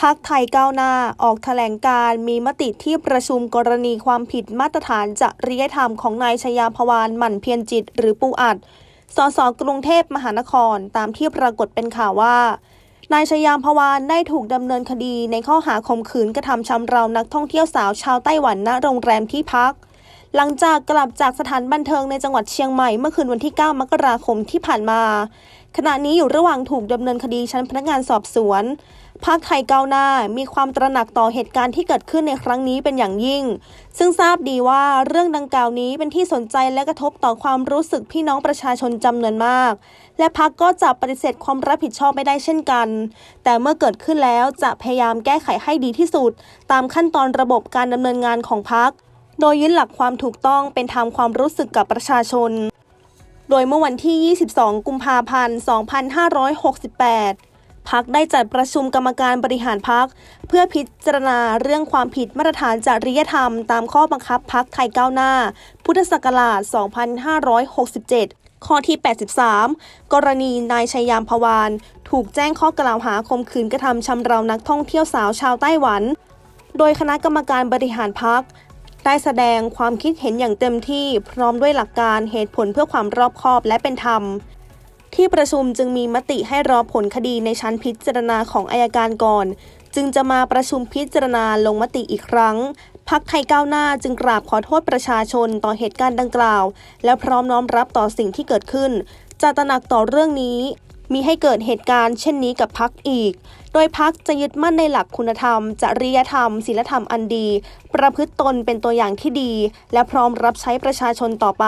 พักไทยก้าวหน้าออกแถลงการมีมติที่ประชุมกรณีความผิดมาตรฐานจริยธรรมของนายชยาพวานหมั่นเพียรจิต หรือปูอัด สสกรุงเทพมหานครตามที่ปรากฏเป็นข่าวว่า นายชยามพวานได้ถูกดำเนินคดีในข้อหาข่มขืนกระทำชำเรานักท่องเที่ยวสาวชาวไต้หวันณโรงแรมที่พัก หลังจากกลับจากสถานบันเทิงในจังหวัดเชียงใหม่เมื่อคืนวันที่ 9 มกราคมที่ผ่านมา ขณะนี้อยู่ระหว่างถูกดำเนินคดีชั้นพนักงานสอบสวน ภาคไทยก้าวหน้ามีความตระหนักต่อเหตุการณ์ที่เกิดขึ้นในครั้งนี้เป็นอย่างยิ่ง ซึ่งทราบดีว่าเรื่องดังกล่าวนี้เป็นที่สนใจและกระทบต่อความรู้สึกพี่น้องประชาชนจำนวนมาก และพักก็จะปฏิเสธความรับผิดชอบไม่ได้เช่นกัน แต่เมื่อเกิดขึ้นแล้วจะพยายามแก้ไขให้ดีที่สุด ตามขั้นตอนระบบการดำเนินงานของพักโดยยึดหลักความถูกต้องเป็นธรรมความรู้สึกกับประชาชน โดยเมื่อวันที่ 22 กุมภาพันธ์ 2568 พักได้จัดประชุมกรรมการบริหารพัก เพื่อพิจารณาเรื่องความผิดมาตรฐานจริยธรรม ตามข้อบังคับพักไทยก้าวหน้า พุทธศักราช 2567ข้อที่ 83 กรณีนายชัยยามพวาน ถูกแจ้งข้อกล่าวหาข่มขืนกระทำชำเรานักท่องเที่ยวสาวชาวไต้หวัน โดยคณะกรรมการบริหารพัก ได้แสดงความคิดเห็นอย่างเต็มที่พร้อมด้วยหลักการเหตุผลเพื่อความรอบคอบและเป็นธรรม ที่ประชุมจึงมีมติให้รอผลคดีในชั้นพิจารณาของอายการก่อน จึงจะมาประชุมพิจารณาลงมติอีกครั้งพักไทยก้าวหน้าจึงกราบขอโทษประชาชนต่อเหตุการณ์ดังกล่าว และพร้อมน้อมรับต่อสิ่งที่เกิดขึ้น จะตระหนักต่อเรื่องนี้มีให้เกิดเหตุการณ์เช่นนี้กับพักอีก โดยพักจะยึดมั่นในหลักคุณธรรม จริยธรรม ศีลธรรมอันดี ประพฤติตนเป็นตัวอย่างที่ดี และพร้อมรับใช้ประชาชนต่อไป